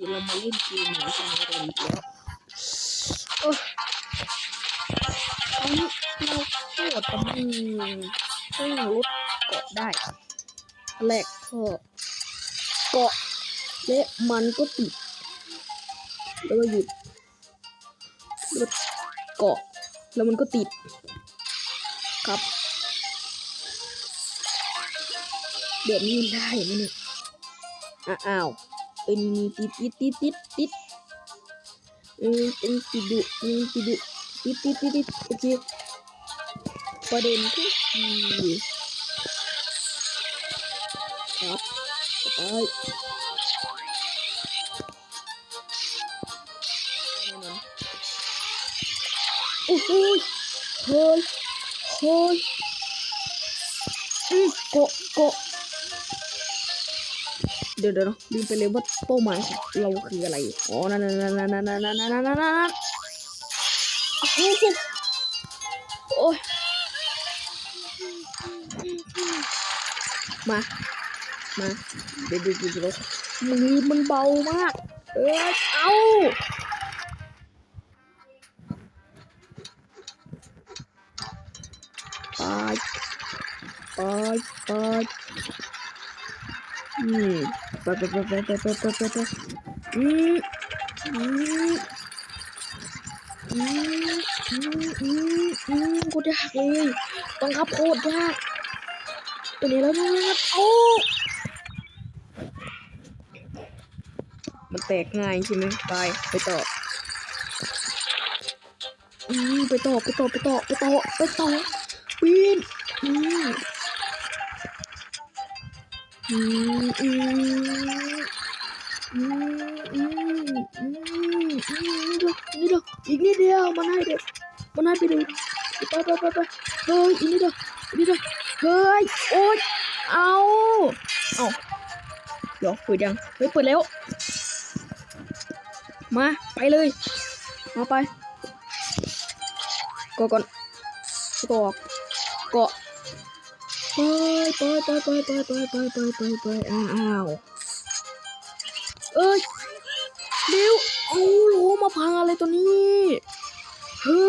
เรามาเล่นเกมหมาฟังกันอีกแล้วโอ้ยอันนี้เราก็ต้องต้องลดเกาะได้อันแรกก็เกาะและมันก็ติดแล้วก็หยุดแล้วก็เกาะแล้วมันก็ติดครับแบบนี้ได้ไหมเนี่ยอ้าว ini titit titit titit hmm, ini titit titit titit oke paden kuki stop bye Uhuy, hol, hol, hmm, kok, kok, เดี๋ยวเดี๋ยวนะลืมไปเลยว่าเป้าหมายเราคืออะไร อ๋อ นั่นนั่นนั่นนั่นนั่นนั่นนั่นนั่นนั่นโอ้ยมา มา เดี๋ยวดี๋ยวเดี๋ยวเดี๋ยวมือมันเบามาก เออเอาไปไปไป อืมไปไปไปไปไปไปไปไปอืมอืมอืมอืมอืมอืมโคตรยากเลยบังคับโคตรยากตัวนี้แล้วนะครับโอ้มันแตกง่ายใช่ไหมไปไปต่ออืมไปต่อไปต่อไปต่อไปต่อไปต่อปีนอืมอืม อืมอืมอืมอืมอืมนี่เดียวอีกนิดเดียวมันให้เด็กมันให้ไปดูไปไปไปไปเฮ้ยอีกนิดเดียวอีกนิดเดียวเฮ้ยโอ๊ยเอาเอาเดี๋ยวเปิดยังเฮ้ยเปิดแล้ว มาไปเลยมาไปกาะก่อนเกาะเปล่อปไปไปไปไปไปไปไปอ้าวเอ้ยเดี๋ยวเอ้โหมาพังอะไรตัวนี้เฮ้